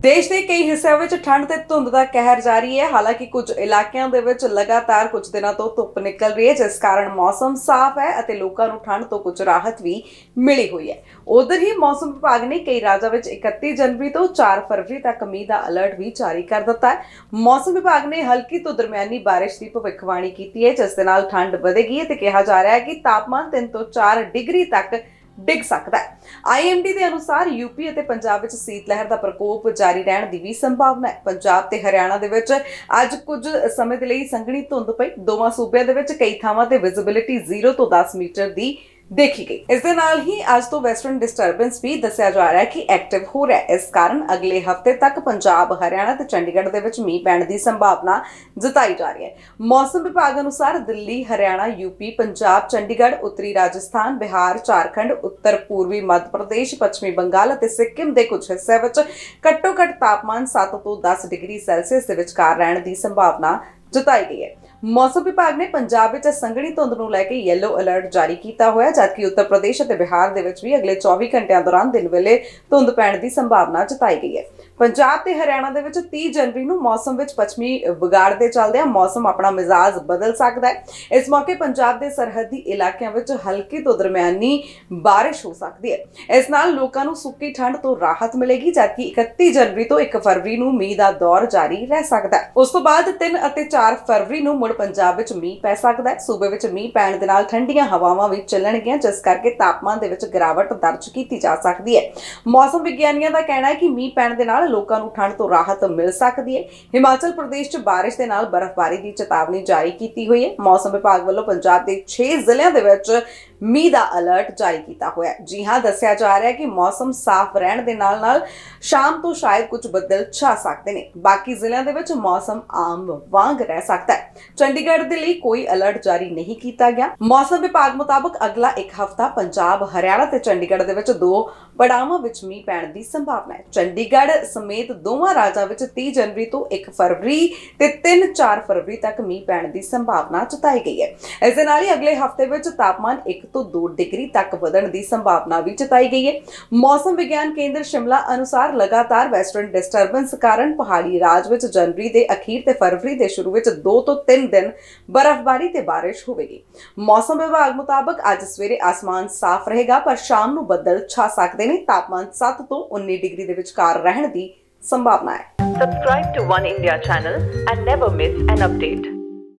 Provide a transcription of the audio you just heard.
ਦੇਸ਼ ਦੇ ਕਈ ਹਿੱਸਿਆਂ ਵਿੱਚ ਠੰਡ ਤੇ ਧੁੰਦ ਦਾ ਕਹਿਰ ਜਾਰੀ ਹੈ। ਹਾਲਾਂਕਿ ਕੁਝ ਇਲਾਕਿਆਂ ਦੇ ਵਿੱਚ ਲਗਾਤਾਰ ਕੁਝ ਦਿਨਾਂ ਤੋਂ ਧੁੱਪ ਨਿਕਲ ਰਹੀ ਹੈ, ਜਿਸ ਕਾਰਨ ਮੌਸਮ ਸਾਫ਼ ਹੈ ਅਤੇ ਲੋਕਾਂ ਨੂੰ ਠੰਡ ਤੋਂ ਕੁਝ ਰਾਹਤ ਵੀ ਮਿਲੀ ਹੋਈ ਹੈ। ਉਧਰ ਹੀ ਮੌਸਮ ਵਿਭਾਗ ਨੇ ਕਈ ਰਾਜਾਂ ਵਿੱਚ 31 ਜਨਵਰੀ ਤੋਂ 4 ਫਰਵਰੀ ਤੱਕ ਮੀਂਹ ਦਾ ਅਲਰਟ ਵੀ ਜਾਰੀ ਕਰ ਦਿੱਤਾ ਹੈ। ਮੌਸਮ ਵਿਭਾਗ ਨੇ ਹਲਕੀ ਤੋਂ ਦਰਮਿਆਨੀ ਬਾਰਿਸ਼ ਦੀ ਭਵਿੱਖਬਾਣੀ ਕੀਤੀ ਹੈ, ਜਿਸ ਦੇ ਨਾਲ ਠੰਡ ਵਧੇਗੀ ਅਤੇ ਕਿਹਾ ਜਾ ਰਿਹਾ ਹੈ ਕਿ ਤਾਪਮਾਨ 3 ਤੋਂ 4 ਡਿਗਰੀ ਤੱਕ ਡਿੱਗ ਸਕਦਾ ਹੈ। ਆਈਐਮਡੀ ਦੇ ਅਨੁਸਾਰ ਯੂਪੀ ਅਤੇ ਪੰਜਾਬ ਵਿੱਚ ਸੀਤ ਲਹਿਰ ਦਾ ਪ੍ਰਕੋਪ ਜਾਰੀ ਰਹਿਣ ਦੀ ਵੀ ਸੰਭਾਵਨਾ ਹੈ। ਪੰਜਾਬ ਤੇ ਹਰਿਆਣਾ ਦੇ ਵਿੱਚ ਅੱਜ ਕੁਝ ਸਮੇਂ ਦੇ ਲਈ ਸੰਘਣੀ ਧੁੰਦ ਪਈ। ਦੋਵਾਂ ਸੂਬਿਆਂ ਦੇ ਵਿੱਚ ਕਈ ਥਾਵਾਂ ਤੇ ਵਿਜ਼ਿਬਿਲਿਟੀ 0 ਤੋਂ 10 ਮੀਟਰ ਦੀ ਦੇਖੀ ਗਈ। ਇਸ ਦੇ ਨਾਲ ਹੀ ਅੱਜ ਤੋਂ ਵੈਸਟਰਨ ਡਿਸਟਰਬੈਂਸ ਵੀ ਦੱਸਿਆ ਜਾ ਰਿਹਾ ਹੈ ਕਿ ਐਕਟਿਵ ਹੋ ਰਿਹਾ ਹੈ। ਇਸ ਕਾਰਨ ਅਗਲੇ ਹਫ਼ਤੇ ਤੱਕ ਪੰਜਾਬ, ਹਰਿਆਣਾ ਤੇ ਚੰਡੀਗੜ੍ਹ ਦੇ ਵਿੱਚ ਮੀਂਹ ਪੈਣ ਦੀ ਸੰਭਾਵਨਾ ਜਤਾਈ ਜਾ ਰਹੀ ਹੈ। ਮੌਸਮ ਵਿਭਾਗ ਅਨੁਸਾਰ ਦਿੱਲੀ, ਹਰਿਆਣਾ ਯੂਪੀ ਪੰਜਾਬ, ਚੰਡੀਗੜ੍ਹ, ਉੱਤਰੀ ਰਾਜਸਥਾਨ, ਬਿਹਾਰ, ਝਾਰਖੰਡ, ਉੱਤਰ ਪੂਰਬੀ ਮੱਧ ਪ੍ਰਦੇਸ਼, ਪੱਛਮੀ ਬੰਗਾਲ ਅਤੇ ਸਿੱਕਿਮ ਦੇ ਕੁਝ ਹਿੱਸਿਆਂ ਵਿੱਚ ਘੱਟੋ ਘੱਟ ਤਾਪਮਾਨ 7 ਤੋਂ 10 ਡਿਗਰੀ ਸੈਲਸੀਅਸ ਦੇ ਵਿਚਕਾਰ ਰਹਿਣ ਦੀ ਸੰਭਾਵਨਾ ਜਤਾਈ ਗਈ ਹੈ। ਮੌਸਮ ਵਿਭਾਗ ਨੇ ਪੰਜਾਬ ਵਿੱਚ ਸੰਘਣੀ ਧੁੰਦ ਨੂੰ ਲੈ ਕੇ ਯੈਲੋ ਅਲਰਟ ਜਾਰੀ ਕੀਤਾ ਹੋਇਆ, ਜਦਕਿ ਉੱਤਰ ਪ੍ਰਦੇਸ਼ ਅਤੇ ਬਿਹਾਰ ਦੇ ਵਿੱਚ ਵੀ ਅਗਲੇ 24 ਘੰਟਿਆਂ ਦੌਰਾਨ ਦਿਨ ਵੇਲੇ ਧੁੰਦ ਪੈਣ ਦੀ ਸੰਭਾਵਨਾ ਜਤਾਈ ਗਈ ਹੈ। ਪੰਜਾਬ ਤੇ ਹਰਿਆਣਾ ਦੇ ਵਿੱਚ 30 ਜਨਵਰੀ ਨੂੰ ਮੌਸਮ ਵਿੱਚ ਪੱਛਮੀ ਵਿਗਾੜ ਦੇ ਚੱਲਦਿਆਂ ਮੌਸਮ ਆਪਣਾ ਮਿਜ਼ਾਜ ਬਦਲ ਸਕਦਾ ਹੈ। ਇਸ ਮੌਕੇ ਪੰਜਾਬ ਦੇ ਸਰਹੱਦੀ ਇਲਾਕਿਆਂ ਵਿੱਚ ਹਲਕੀ ਤੋਂ ਦਰਮਿਆਨੀ ਬਾਰਿਸ਼ ਹੋ ਸਕਦੀ ਹੈ। ਇਸ ਨਾਲ ਲੋਕਾਂ ਨੂੰ ਸੁੱਕੀ ਠੰਡ ਤੋਂ ਰਾਹਤ ਮਿਲੇਗੀ, ਜਦਕਿ 31 ਜਨਵਰੀ ਤੋਂ 1 ਫਰਵਰੀ ਨੂੰ ਮੀਂਹ ਦਾ ਦੌਰ ਜਾਰੀ ਰਹਿ ਸਕਦਾ ਹੈ। ਉਸ ਤੋਂ ਬਾਅਦ 3 ਅਤੇ 4 ਫਰਵਰੀ ਨੂੰ ਮੁੜ ਪੰਜਾਬ ਵਿੱਚ ਮੀਂਹ ਪੈ ਸਕਦਾ ਹੈ। ਸੂਬੇ ਵਿੱਚ ਮੀਂਹ ਪੈਣ ਦੇ ਨਾਲ ਠੰਡੀਆਂ ਹਵਾਵਾਂ ਵੀ ਚੱਲਣਗੀਆਂ, ਜਿਸ ਕਰਕੇ ਤਾਪਮਾਨ ਦੇ ਵਿੱਚ ਗਿਰਾਵਟ ਦਰਜ ਕੀਤੀ ਜਾ ਸਕਦੀ ਹੈ। ਮੌਸਮ ਵਿਗਿਆਨੀਆਂ ਦਾ ਕਹਿਣਾ ਹੈ ਕਿ ਮੀਂਹ ਪੈਣ ਦੇ ਨਾਲ ਲੋਕਾਂ ਨੂੰ ਠੰਡ ਤੋਂ ਰਾਹਤ ਮਿਲ ਸਕਦੀ ਹੈ। ਹਿਮਾਚਲ ਪ੍ਰਦੇਸ਼ 'ਚ ਬਾਰਿਸ਼ ਦੇ ਨਾਲ ਬਰਫ਼ਬਾਰੀ ਦੀ ਚੇਤਾਵਨੀ ਜਾਰੀ ਕੀਤੀ ਹੋਈ ਹੈ। ਮੌਸਮ ਵਿਭਾਗ ਵੱਲੋਂ ਪੰਜਾਬ ਦੇ 6 ਜ਼ਿਲ੍ਹਿਆਂ ਦੇ ਵਿੱਚ ਮੀਂਹ ਦਾ ਅਲਰਟ ਜਾਰੀ ਕੀਤਾ ਹੋਇਆ ਹੈ। ਜੀ ਹਾਂ, ਦੱਸਿਆ ਜਾ ਰਿਹਾ ਹੈ ਕਿ ਮੌਸਮ ਸਾਫ਼ ਰਹਿਣ ਦੇ ਨਾਲ ਨਾਲ ਸ਼ਾਮ ਤੋਂ ਸ਼ਾਇਦ ਕੁਝ ਬੱਦਲ ਛਾ ਸਕਦੇ ਨੇ। ਬਾਕੀ ਜ਼ਿਲ੍ਹਿਆਂ ਦੇ ਵਿੱਚ ਮੌਸਮ ਆਮ ਵਾਂਗ ਰਹਿ ਸਕਦਾ ਹੈ। ਚੰਡੀਗੜ੍ਹ ਦੇ ਲਈ ਕੋਈ ਅਲਰਟ ਜਾਰੀ ਨਹੀਂ ਕੀਤਾ ਗਿਆ। ਮੌਸਮ ਵਿਭਾਗ ਮੁਤਾਬਕ ਅਗਲਾ ਇੱਕ ਹਫ਼ਤਾ ਪੰਜਾਬ, ਹਰਿਆਣਾ ਤੇ ਚੰਡੀਗੜ੍ਹ ਦੇ ਵਿੱਚ ਦੋ, ਪੜਾਵਾਂ ਵਿੱਚ ਮੀਂਹ ਪੈਣ ਦੀ ਸੰਭਾਵਨਾ ਹੈ। ਚੰਡੀਗੜ੍ਹ ਸਮੇਤ ਦੋਵਾਂ ਰਾਜਾਂ ਵਿੱਚ 30 ਜਨਵਰੀ ਤੋਂ 1 ਫਰਵਰੀ ਤੇ 3-4 ਫਰਵਰੀ ਤੱਕ ਮੀਂਹ ਪੈਣ ਦੀ ਸੰਭਾਵਨਾ ਜਤਾਈ ਗਈ ਹੈ। ਇਸ ਦੇ ਨਾਲ ਹੀ ਅਗਲੇ ਹਫ਼ਤੇ ਵਿੱਚ ਤਾਪਮਾਨ 1 ਤੋਂ 2 ਡਿਗਰੀ ਤੱਕ ਵਧਣ ਦੀ ਸੰਭਾਵਨਾ ਵੀ ਜਤਾਈ ਗਈ ਹੈ। ਮੌਸਮ ਵਿਗਿਆਨ ਕੇਂਦਰ ਸ਼ਿਮਲਾ ਅਨੁਸਾਰ ਲਗਾਤਾਰ ਵੈਸਟਰਨ ਡਿਸਟਰਬੈਂਸ ਕਾਰਨ ਪਹਾੜੀ ਰਾਜ ਵਿੱਚ ਜਨਵਰੀ ਦੇ ਅਖੀਰ ਤੇ ਫਰਵਰੀ ਦੇ ਸ਼ੁਰੂ ਵਿੱਚ 2 ਤੋਂ 3 ਦਿਨ ਬਰਫ਼ਬਾਰੀ ਤੇ ਬਾਰਿਸ਼ ਹੋਵੇਗੀ। ਮੌਸਮ ਵਿਭਾਗ ਮੁਤਾਬਕ ਅੱਜ ਸਵੇਰੇ ਆਸਮਾਨ ਸਾਫ਼ ਰਹੇਗਾ, ਪਰ ਸ਼ਾਮ ਨੂੰ ਬੱਦਲ ਛਾ ਸਕਦੇ ਨੇ। ਤਾਪਮਾਨ 7 ਤੋਂ 19 ਡਿਗਰੀ ਦੇ ਵਿਚਕਾਰ ਰਹਿਣ ਦੀ ਸੰਭਾਵਨਾ ਹੈ। Subscribe to One India channel and never miss an update.